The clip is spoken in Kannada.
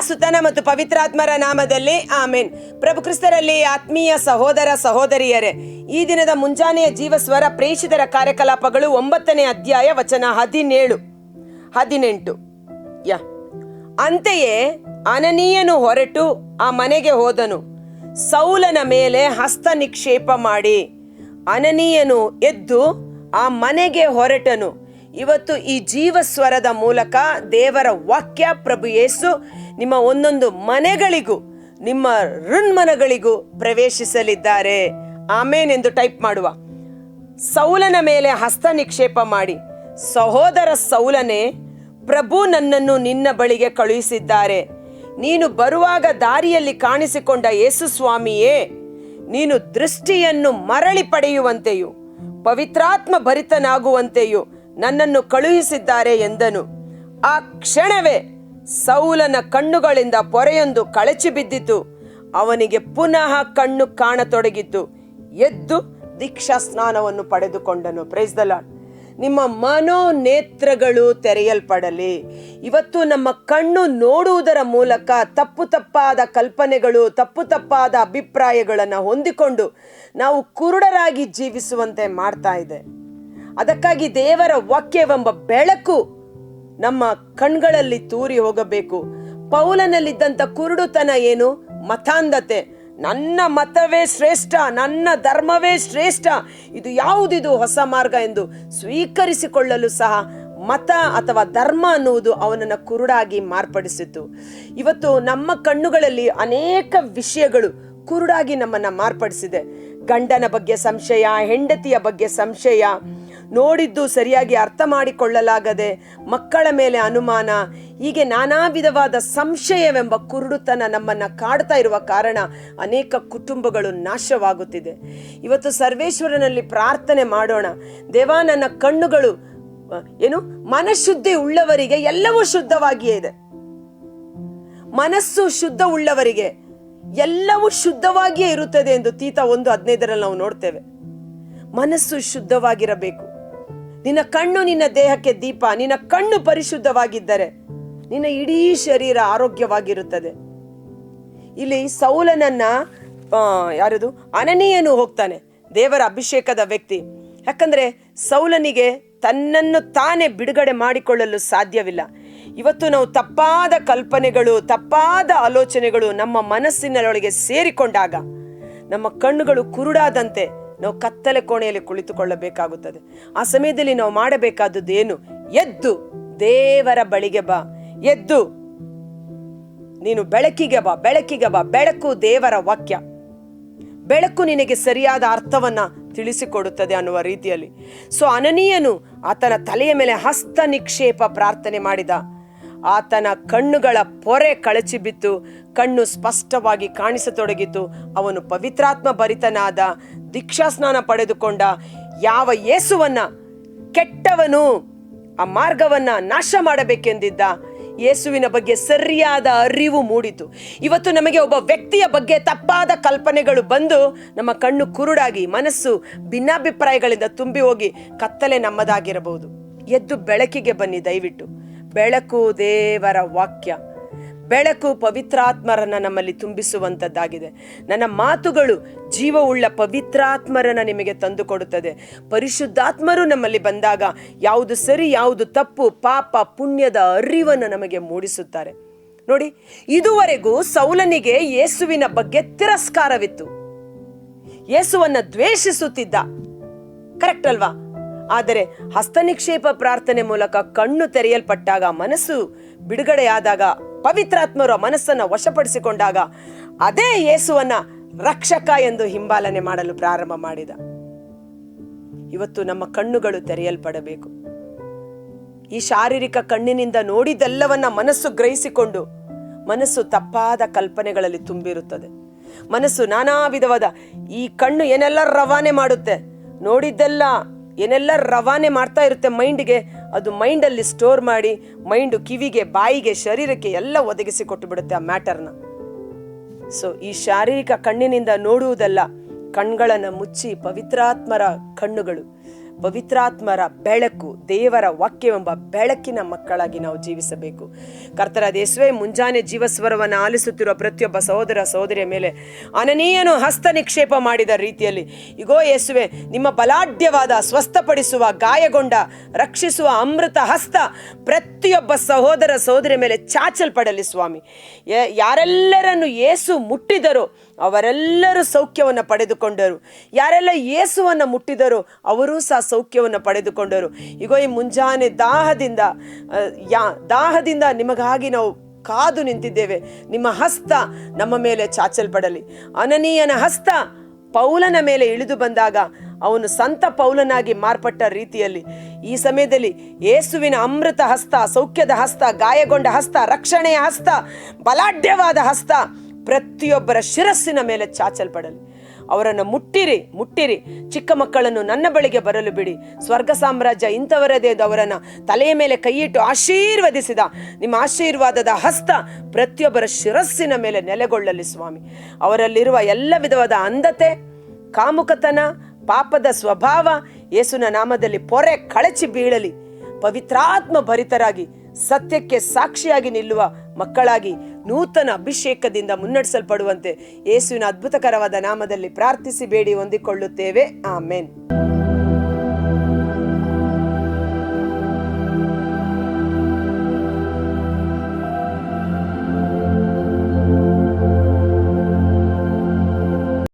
ಸುತನ ಮತ್ತು ಪವಿತ್ರಾತ್ಮರ ನಾಮದಲ್ಲಿ ಆಮೇನ್. ಪ್ರಭು ಕ್ರಿಸ್ತರಲ್ಲಿ ಆತ್ಮೀಯ ಸಹೋದರ ಸಹೋದರಿಯರೇ, ಈ ದಿನದ ಮುಂಜಾನೆಯ ಜೀವಸ್ವರ ಪ್ರೇಷಿತರ ಕಾರ್ಯಕಲಾಪಗಳು ಒಂಬತ್ತನೇ ಅಧ್ಯಾಯ ವಚನ ಹದಿನೇಳು, ಹದಿನೆಂಟು. ಯಾ. ಅಂತೆಯೇ ಅನನೀಯನು ಹೊರಟು ಆ ಮನೆಗೆ ಹೋದನು. ಸೌಲನ ಮೇಲೆ ಹಸ್ತ ನಿಕ್ಷೇಪ ಮಾಡಿ ಅನನೀಯನು ಎದ್ದು ಆ ಮನೆಗೆ ಹೊರಟನು. ಇವತ್ತು ಈ ಜೀವಸ್ವರದ ಮೂಲಕ ದೇವರ ವಾಕ್ಯ ಪ್ರಭು ಯೇಸು ನಿಮ್ಮ ಒಂದೊಂದು ಮನೆಗಳಿಗೂ, ನಿಮ್ಮ ಋಣ್ಮನಗಳಿಗೂ ಪ್ರವೇಶಿಸಲಿದ್ದಾರೆ. ಆಮೇನ್ ಎಂದು ಟೈಪ್ ಮಾಡುವ. ಸೌಲನ ಮೇಲೆ ಹಸ್ತ ನಿಕ್ಷೇಪ ಮಾಡಿ. ಸಹೋದರ ಸೌಲನೇ, ಪ್ರಭು ನನ್ನನ್ನು ನಿನ್ನ ಬಳಿಗೆ ಕಳುಹಿಸಿದ್ದಾರೆ. ನೀನು ಬರುವಾಗ ದಾರಿಯಲ್ಲಿ ಕಾಣಿಸಿಕೊಂಡ ಯೇಸು ಸ್ವಾಮಿಯೇ, ನೀನು ದೃಷ್ಟಿಯನ್ನು ಮರಳಿ ಪಡೆಯುವಂತೆಯೂ, ಪವಿತ್ರಾತ್ಮ ಭರಿತನಾಗುವಂತೆಯೂ ನನ್ನನ್ನು ಕಳುಹಿಸಿದ್ದಾರೆ ಎಂದನು. ಆ ಕ್ಷಣವೇ ಸೌಲನ ಕಣ್ಣುಗಳಿಂದ ಪೊರೆಯೊಂದು ಕಳಚಿ ಬಿದ್ದಿತು. ಅವನಿಗೆ ಪುನಃ ಕಣ್ಣು ಕಾಣತೊಡಗಿತು. ಎದ್ದು ದೀಕ್ಷಾ ಸ್ನಾನವನ್ನು ಪಡೆದುಕೊಂಡನು. ಪ್ರೈಸ್ ದ ಲಾರ್ಡ್ ನಿಮ್ಮ ಮನೋನೇತ್ರಗಳು ತೆರೆಯಲ್ಪಡಲಿ. ಇವತ್ತು ನಮ್ಮ ಕಣ್ಣು ನೋಡುವುದರ ಮೂಲಕ ತಪ್ಪು ತಪ್ಪಾದ ಕಲ್ಪನೆಗಳು, ತಪ್ಪು ತಪ್ಪಾದ ಅಭಿಪ್ರಾಯಗಳನ್ನು ಹೊಂದಿಕೊಂಡು ನಾವು ಕುರುಡರಾಗಿ ಜೀವಿಸುವಂತೆ ಮಾಡ್ತಾ ಇದೆ. ಅದಕ್ಕಾಗಿ ದೇವರ ವಾಕ್ಯವೆಂಬ ಬೆಳಕು ನಮ್ಮ ಕಣ್ಗಳಲ್ಲಿ ತೂರಿ ಹೋಗಬೇಕು. ಪೌಲನಲ್ಲಿದ್ದಂಥ ಕುರುಡುತನ ಏನು? ಮತಾಂಧತೆ. ನನ್ನ ಮತವೇ ಶ್ರೇಷ್ಠ, ನನ್ನ ಧರ್ಮವೇ ಶ್ರೇಷ್ಠ. ಇದು ಯಾವುದಿದು ಹೊಸ ಮಾರ್ಗ ಎಂದು ಸ್ವೀಕರಿಸಿಕೊಳ್ಳಲು ಸಹ ಮತ ಅಥವಾ ಧರ್ಮ ಅನ್ನುವುದು ಅವನನ್ನು ಕುರುಡಾಗಿ ಮಾರ್ಪಡಿಸಿತು. ಇವತ್ತು ನಮ್ಮ ಕಣ್ಣುಗಳಲ್ಲಿ ಅನೇಕ ವಿಷಯಗಳು ಕುರುಡಾಗಿ ನಮ್ಮನ್ನ ಮಾರ್ಪಡಿಸಿದೆ. ಗಂಡನ ಬಗ್ಗೆ ಸಂಶಯ, ಹೆಂಡತಿಯ ಬಗ್ಗೆ ಸಂಶಯ ನೋಡಿದ್ದು ಸರಿಯಾಗಿ ಅರ್ಥ ಮಾಡಿಕೊಳ್ಳಲಾಗದೆ ಮಕ್ಕಳ ಮೇಲೆ ಅನುಮಾನ, ಹೀಗೆ ನಾನಾ ವಿಧವಾದ ಸಂಶಯವೆಂಬ ಕುರುಡುತನ ನಮ್ಮನ್ನು ಕಾಡ್ತಾ ಇರುವ ಕಾರಣ ಅನೇಕ ಕುಟುಂಬಗಳು ನಾಶವಾಗುತ್ತಿದೆ. ಇವತ್ತು ಸರ್ವೇಶ್ವರನಲ್ಲಿ ಪ್ರಾರ್ಥನೆ ಮಾಡೋಣ. ದೇವಾ, ನನ್ನ ಕಣ್ಣುಗಳು, ಏನು, ಮನಃಶುದ್ಧಿ ಉಳ್ಳವರಿಗೆ ಎಲ್ಲವೂ ಶುದ್ಧವಾಗಿಯೇ ಇದೆ. ಮನಸ್ಸು ಶುದ್ಧ ಉಳ್ಳವರಿಗೆ ಎಲ್ಲವೂ ಶುದ್ಧವಾಗಿಯೇ ಇರುತ್ತದೆ ಎಂದು ತೀತ ಒಂದು ಹದಿನೈದರಲ್ಲಿ ನಾವು ನೋಡ್ತೇವೆ. ಮನಸ್ಸು ಶುದ್ಧವಾಗಿರಬೇಕು. ನಿನ್ನ ಕಣ್ಣು ನಿನ್ನ ದೇಹಕ್ಕೆ ದೀಪ, ನಿನ್ನ ಕಣ್ಣು ಪರಿಶುದ್ಧವಾಗಿದ್ದರೆ ನಿನ್ನ ಇಡೀ ಶರೀರ ಆರೋಗ್ಯವಾಗಿರುತ್ತದೆ. ಇಲ್ಲಿ ಸೌಲನನ್ನ ಯಾರದು? ಅನನೀಯನು ಹೋಗ್ತಾನೆ, ದೇವರ ಅಭಿಷೇಕದ ವ್ಯಕ್ತಿ. ಯಾಕಂದ್ರೆ ಸೌಲನಿಗೆ ತನ್ನನ್ನು ತಾನೇ ಬಿಡುಗಡೆ ಮಾಡಿಕೊಳ್ಳಲು ಸಾಧ್ಯವಿಲ್ಲ. ಇವತ್ತು ನಾವು ತಪ್ಪಾದ ಕಲ್ಪನೆಗಳು, ತಪ್ಪಾದ ಆಲೋಚನೆಗಳು ನಮ್ಮ ಮನಸ್ಸಿನೊಳಗೆ ಸೇರಿಕೊಂಡಾಗ ನಮ್ಮ ಕಣ್ಣುಗಳು ಕುರುಡಾದಂತೆ ನಾವು ಕತ್ತಲೆ ಕೋಣೆಯಲ್ಲಿ ಕುಳಿತುಕೊಳ್ಳಬೇಕಾಗುತ್ತದೆ. ಆ ಸಮಯದಲ್ಲಿ ನಾವು ಮಾಡಬೇಕಾದದ್ದು ಏನು? ಎದ್ದು, ದೇವರ ಬಳಿಗೆ ಬಾ. ಎದ್ದು, ನೀನು ಬೆಳಕಿಗೆ ಬಾ ಬೆಳಕಿಗೆ ಬಾ. ಬೆಳಕು ದೇವರ ವಾಕ್ಯ. ಬೆಳಕು ನಿನಗೆ ಸರಿಯಾದ ಅರ್ಥವನ್ನ ತಿಳಿಸಿಕೊಡುತ್ತದೆ ಅನ್ನುವ ರೀತಿಯಲ್ಲಿ. ಸೊ ಅನನೀಯನು ಆತನ ತಲೆಯ ಮೇಲೆ ಹಸ್ತ ನಿಕ್ಷೇಪ ಪ್ರಾರ್ಥನೆ ಮಾಡಿದ. ಆತನ ಕಣ್ಣುಗಳ ಪೊರೆ ಕಳಚಿ ಬಿತ್ತು ಕಣ್ಣು ಸ್ಪಷ್ಟವಾಗಿ ಕಾಣಿಸತೊಡಗಿತು. ಅವನು ಪವಿತ್ರಾತ್ಮ ಭರಿತನಾದ, ದೀಕ್ಷಾಸ್ನಾನ ಪಡೆದುಕೊಂಡ, ಯಾವ ಯೇಸುವನ್ನ, ಕೆಟ್ಟವನು, ಆ ಮಾರ್ಗವನ್ನ ನಾಶ ಮಾಡಬೇಕೆಂದಿದ್ದ. ಯೇಸುವಿನ ಬಗ್ಗೆ ಸರಿಯಾದ ಅರಿವು ಮೂಡಿತು. ಇವತ್ತು ನಮಗೆ ಒಬ್ಬ ವ್ಯಕ್ತಿಯ ಬಗ್ಗೆ ತಪ್ಪಾದ ಕಲ್ಪನೆಗಳು ಬಂದು, ನಮ್ಮ ಕಣ್ಣು ಕುರುಡಾಗಿ, ಮನಸ್ಸು ಭಿನ್ನಾಭಿಪ್ರಾಯಗಳಿಂದ ತುಂಬಿ ಹೋಗಿ ಕತ್ತಲೆ ನಮ್ಮದಾಗಿರಬಹುದು. ಎದ್ದು ಬೆಳಕಿಗೆ ಬನ್ನಿ, ದಯವಿಟ್ಟು. ಬೆಳಕು ದೇವರ ವಾಕ್ಯ. ಬೆಳಕು ಪವಿತ್ರಾತ್ಮರನ್ನ ನಮ್ಮಲ್ಲಿ ತುಂಬಿಸುವಂಥದ್ದಾಗಿದೆ ನನ್ನ ಮಾತುಗಳು ಜೀವವುಳ್ಳ ಪವಿತ್ರಾತ್ಮರನ್ನ ನಿಮಗೆ ತಂದುಕೊಡುತ್ತದೆ. ಪರಿಶುದ್ಧಾತ್ಮರು ನಮ್ಮಲ್ಲಿ ಬಂದಾಗ ಯಾವುದು ಸರಿ, ಯಾವುದು ತಪ್ಪು, ಪಾಪ, ಪುಣ್ಯದ ಅರಿವನ್ನು ನಮಗೆ ಮೂಡಿಸುತ್ತಾರೆ. ನೋಡಿ, ಇದುವರೆಗೂ ಸೌಲನಿಗೆ ಯೇಸುವಿನ ಬಗ್ಗೆ ತಿರಸ್ಕಾರವಿತ್ತು. ಯೇಸುವನ್ನ ದ್ವೇಷಿಸುತ್ತಿದ್ದ. ಕರೆಕ್ಟ್ ಅಲ್ವಾ? ಆದರೆ ಹಸ್ತನಿಕ್ಷೇಪ ಪ್ರಾರ್ಥನೆ ಮೂಲಕ ಕಣ್ಣು ತೆರೆಯಲ್ಪಟ್ಟಾಗ ಮನಸ್ಸು ಬಿಡುಗಡೆಯಾದಾಗ ಪವಿತ್ರಾತ್ಮರು ಮನಸ್ಸನ್ನು ವಶಪಡಿಸಿಕೊಂಡಾಗ ಅದೇ ಯೇಸುವನ್ನ ರಕ್ಷಕ ಎಂದು ಹಿಂಬಾಲನೆ ಮಾಡಲು ಪ್ರಾರಂಭ ಮಾಡಿದ. ಇವತ್ತು ನಮ್ಮ ಕಣ್ಣುಗಳು ತೆರೆಯಲ್ಪಡಬೇಕು. ಈ ಶಾರೀರಿಕ ಕಣ್ಣಿನಿಂದ ನೋಡಿದೆಲ್ಲವನ್ನ ಮನಸ್ಸು ಗ್ರಹಿಸಿಕೊಂಡು ಮನಸ್ಸು ತಪ್ಪಾದ ಕಲ್ಪನೆಗಳಲ್ಲಿ ತುಂಬಿರುತ್ತದೆ. ಮನಸ್ಸು ನಾನಾ ವಿಧವಾದ ಈ ಕಣ್ಣು ಏನೆಲ್ಲ ರವಾನೆ ಮಾಡುತ್ತೆ? ನೋಡಿದ್ದೆಲ್ಲ ಏನೆಲ್ಲ ರವಾನೆ ಮಾಡ್ತಾ ಇರುತ್ತೆ ಮೈಂಡ್ಗೆ, ಅದು ಮೈಂಡಲ್ಲಿ ಸ್ಟೋರ್ ಮಾಡಿ, ಮೈಂಡು ಕಿವಿಗೆ, ಬಾಯಿಗೆ, ಶರೀರಕ್ಕೆ ಎಲ್ಲ ಒದಗಿಸಿ ಕೊಟ್ಟು ಬಿಡುತ್ತೆ ಆ ಮ್ಯಾಟರ್ನ. ಸೊ, ಈ ಶಾರೀರಿಕ ಕಣ್ಣಿನಿಂದ ನೋಡುವುದಲ್ಲ, ಕಣ್ಗಳನ್ನು ಮುಚ್ಚಿ ಪವಿತ್ರಾತ್ಮರ ಕಣ್ಣುಗಳು. ಪವಿತ್ರಾತ್ಮರ ಬೆಳಕು ದೇವರ ವಾಕ್ಯವೆಂಬ ಬೆಳಕಿನ ಮಕ್ಕಳಾಗಿ ನಾವು ಜೀವಿಸಬೇಕು. ಕರ್ತರ ದೇಶವೇ ಮುಂಜಾನೆ ಜೀವಸ್ವರವನ್ನು ಆಲಿಸುತ್ತಿರುವ ಪ್ರತಿಯೊಬ್ಬ ಸಹೋದರ ಸಹೋದರಿಯ ಮೇಲೆ ಅನನೀಯನು ಹಸ್ತ ನಿಕ್ಷೇಪ ಮಾಡಿದ ರೀತಿಯಲ್ಲಿ, ಇಗೋ ಯೇಸುವೆ, ನಿಮ್ಮ ಬಲಾಢ್ಯವಾದ, ಸ್ವಸ್ಥಪಡಿಸುವ, ಗಾಯಗೊಂಡ, ರಕ್ಷಿಸುವ ಅಮೃತ ಹಸ್ತ ಪ್ರತಿಯೊಬ್ಬ ಸಹೋದರ ಸಹೋದರಿಯ ಮೇಲೆ ಚಾಚಲ್ಪಡಲಿ ಸ್ವಾಮಿ. ಯಾರೆಲ್ಲರನ್ನು ಯೇಸು ಮುಟ್ಟಿದರೋ ಅವರೆಲ್ಲರೂ ಸೌಖ್ಯವನ್ನು ಪಡೆದುಕೊಂಡರು. ಯಾರೆಲ್ಲ ಯೇಸುವನ್ನು ಮುಟ್ಟಿದರೋ ಅವರೂ ಸಹ ಸೌಖ್ಯವನ್ನು ಪಡೆದುಕೊಂಡರು. ಇಗೋ, ಈ ಮುಂಜಾನೆ ದಾಹದಿಂದ ಯಾ, ದಾಹದಿಂದ ನಿಮಗಾಗಿ ನಾವು ಕಾದು ನಿಂತಿದ್ದೇವೆ. ನಿಮ್ಮ ಹಸ್ತ ನಮ್ಮ ಮೇಲೆ ಚಾಚಲ್ಪಡಲಿ. ಅನನೀಯನ ಹಸ್ತ ಪೌಲನ ಮೇಲೆ ಇಳಿದು ಬಂದಾಗ ಅವನು ಸಂತ ಪೌಲನಾಗಿ ಮಾರ್ಪಟ್ಟ ರೀತಿಯಲ್ಲಿ. ಈ ಸಮಯದಲ್ಲಿ ಯೇಸುವಿನ ಅಮೃತ ಹಸ್ತ, ಸೌಖ್ಯದ ಹಸ್ತ, ಗಾಯಗೊಂಡ ಹಸ್ತ, ರಕ್ಷಣೆಯ ಹಸ್ತ, ಬಲಾಢ್ಯವಾದ ಹಸ್ತ ಪ್ರತಿಯೊಬ್ಬರ ಶಿರಸ್ಸಿನ ಮೇಲೆ ಚಾಚಲ್ಪಡಲಿ. ಅವರನ್ನು ಮುಟ್ಟಿರಿ ಮುಟ್ಟಿರಿ. ಚಿಕ್ಕ ಮಕ್ಕಳನ್ನು ನನ್ನ ಬಳಿಗೆ ಬರಲು ಬಿಡಿ. ಸ್ವರ್ಗ ಸಾಮ್ರಾಜ್ಯ ಇಂಥವರದೇ ಅವರನ್ನು ತಲೆಯ ಮೇಲೆ ಕೈಯಿಟ್ಟು ಆಶೀರ್ವದಿಸಿದ. ನಿಮ್ಮ ಆಶೀರ್ವಾದದ ಹಸ್ತ ಪ್ರತಿಯೊಬ್ಬರ ಶಿರಸ್ಸಿನ ಮೇಲೆ ನೆಲೆಗೊಳ್ಳಲಿ ಸ್ವಾಮಿ. ಅವರಲ್ಲಿರುವ ಎಲ್ಲ ವಿಧವಾದ ಅಂಧತೆ, ಕಾಮುಕತನ, ಪಾಪದ ಸ್ವಭಾವ, ಯೇಸುನ ನಾಮದಲ್ಲಿ ಪೊರೆ ಕಳಚಿ ಬೀಳಲಿ. ಪವಿತ್ರಾತ್ಮ ಭರಿತರಾಗಿ, ಸತ್ಯಕ್ಕೆ ಸಾಕ್ಷಿಯಾಗಿ ನಿಲ್ಲುವ ಮಕ್ಕಳಾಗಿ ನೂತನ ಅಭಿಷೇಕದಿಂದ ಮುನ್ನಡೆಸಲ್ಪಡುವಂತೆ ಯೇಸುವಿನ ಅದ್ಭುತಕರವಾದ ನಾಮದಲ್ಲಿ ಪ್ರಾರ್ಥಿಸಿ ಬೇಡಿ ಹೊಂದಿಕೊಳ್ಳುತ್ತೇವೆ. ಆಮೇನ್.